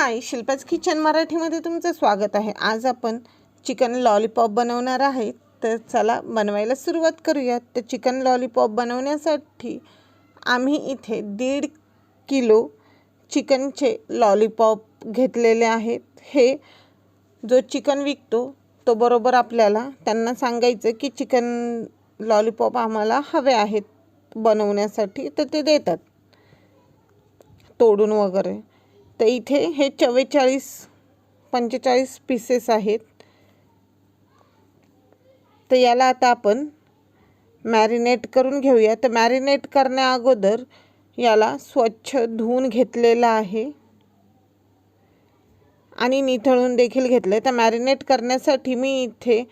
हाय शिल्पाच kitchen मराठीमध्ये तुमचं स्वागत आहे. आज आपण चिकन लॉलीपॉप बनवणार आहे. तर चला बनवायला सुरुवात करूयात तर चिकन लॉलीपॉप बनवण्यासाठी आम्ही इथे दीड किलो चिकनचे लॉलीपॉप घेतलेले आहेत. हे जो चिकन विकतो तो बरोबर आपल्याला त्यांना सांगायचं की चिकन लॉलीपॉप आम्हाला हवे आहेत बनवण्यासाठी. तर ते देतात. तोडून वगैरे. तर इथे हे चव्वेचाळीस पंचेचाळीस पीसेस आहेत. तर याला आता आपण मॅरिनेट करून घेऊया. तर मॅरिनेट करण्या अगोदर याला स्वच्छ धुवून घेतलेलं आहे. आणि निथळून देखील घेतलं आहे तर मॅरिनेट करण्यासाठी मी इथे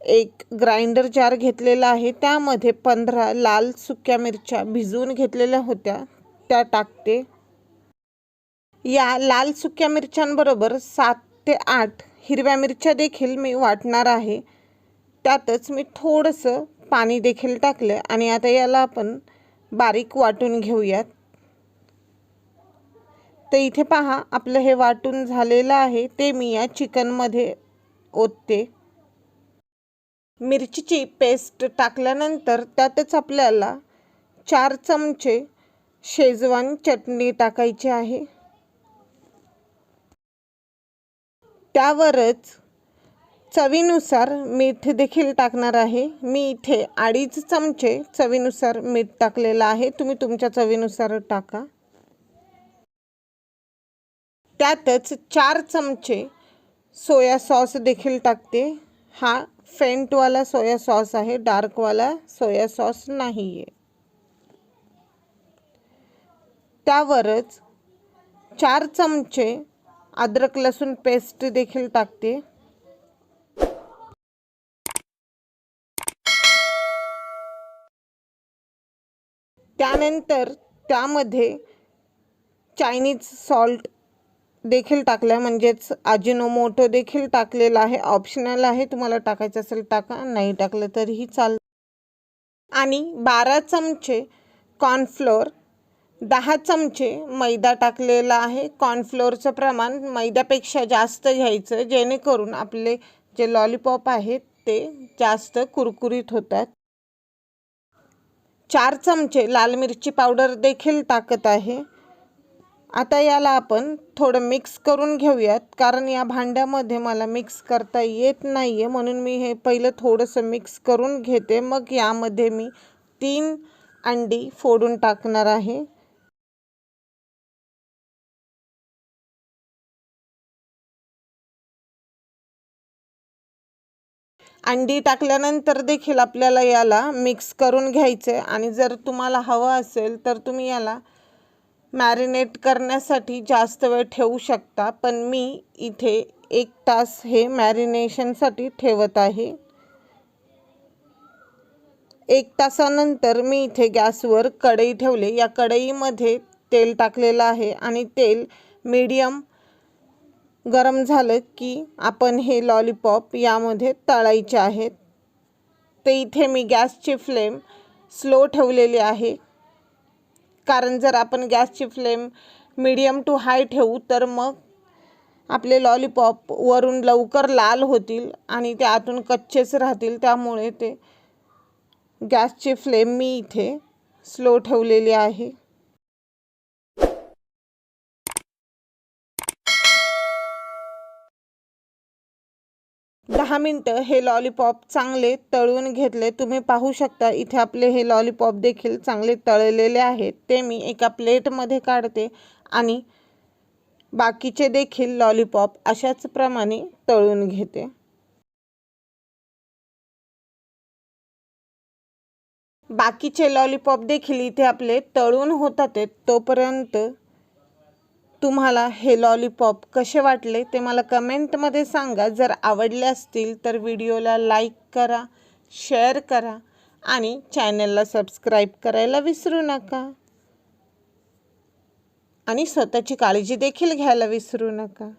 एक ग्राइंडर जार घेतलेला आहे. त्यामध्ये पंधरा लाल सुक्या मिरच्या भिजवून घेतलेल्या होत्या. त्या टाकते. या लाल सुक्या मिरच्यांबरोबर सात ते आठ हिरव्या मिरच्या देखील मी वाटणार आहे. त्यातच मी थोडंसं पाणी देखील टाकलं आणि आता याला आपण बारीक वाटून घेऊयात. तर इथे पहा आपलं हे वाटून झालेलं आहे ते मी या चिकनमध्ये ओतते. मिरचीची पेस्ट टाकल्यानंतर त्यातच आपल्याला चार चमचे शेजवान चटणी टाकायची आहे. त्यावरच चवीनुसार मीठ देखील टाकणार आहे. मी इथे अडीच चमचे चवीनुसार मीठ टाकलेलं आहे. तुम्ही तुमच्या चवीनुसार टाका. त्यातच चार चमचे सोया सॉस देखील टाकते. हा फेंटवाला सोया सॉस आहे. डार्कवाला सोया सॉस नाही आहे त्यावरच चार चमचे अद्रक लसूण पेस्ट देखील टाकते. त्यानंतर त्यामध्ये चायनीज सॉल्ट देखील टाकलं म्हणजेच आजिनोमोटो देखील टाकलेला आहे. ऑप्शनल आहे. तुम्हाला टाकायचं असेल टाका. नाही टाकलं तरीही चाल आणि बारा चमचे कॉर्नफ्लोअर दहा चमचे मैदा टाकलेला आहे. कॉर्नफ्लोअरचं प्रमाण मैद्यापेक्षा जास्त घ्यायचं जेणेकरून आपले जे लॉलीपॉप आहेत ते जास्त कुरकुरीत होतात. चार चमचे लाल मिरची पावडर देखील टाकत आहे. आता याला आपण थोडं मिक्स करून घेऊयात कारण या भांड्यामध्ये मला मिक्स करता येत नाही आहे म्हणून मी हे पहिलं थोडंसं मिक्स करून घेते. मग यामध्ये मी तीन अंडी फोडून टाकणार आहे. अंडी टाकल्यानंतर देखील आपल्याला याला मिक्स करून घ्यायचं आहे आणि जर तुम्हाला हवं असेल तर तुम्ही याला मॅरिनेट करण्यासाठी जास्त वेळ ठेवू शकता. पण मी इथे एक तास हे मॅरिनेशनसाठी ठेवत आहे. एक तासानंतर मी इथे गॅसवर कढई ठेवले. या कढईमध्ये तेल टाकलेलं आहे आणि तेल मीडियम गरम झालं की आपण हे लॉलीपॉप यामध्ये तळायचे आहेत. ते इथे मी गॅसची फ्लेम स्लो ठेवलेली आहे. कारण जर आपण गॅसची फ्लेम मीडियम टू हाय ठेवू तर मग आपले लॉलीपॉप वरून लवकर लाल होतील आणि ते आतून कच्चेच राहतील. त्यामुळे ते गॅसची फ्लेम मी इथे स्लो ठेवलेली आहे. दहा मिनटं हे लॉलीपॉप चांगले तळून घेतले. तुम्ही पाहू शकता इथे आपले हे लॉलीपॉप देखील चांगले तळलेले आहेत. ते मी एका प्लेटमध्ये काढते आणि बाकीचे देखील लॉलीपॉप अशाच प्रमाणे तळून घेते. बाकीचे लॉलीपॉप देखील इथे आपले तळून होतात तोपर्यंत तुम्हाला हे लॉलीपॉप कसे वाटले ते मला कमेंटमध्ये सांगा. जर आवडले असतील तर व्हिडिओला लाईक करा शेअर करा आणि चॅनलला सबस्क्राईब करायला विसरू नका. आणि स्वतःची काळजी देखील घ्यायला विसरू नका.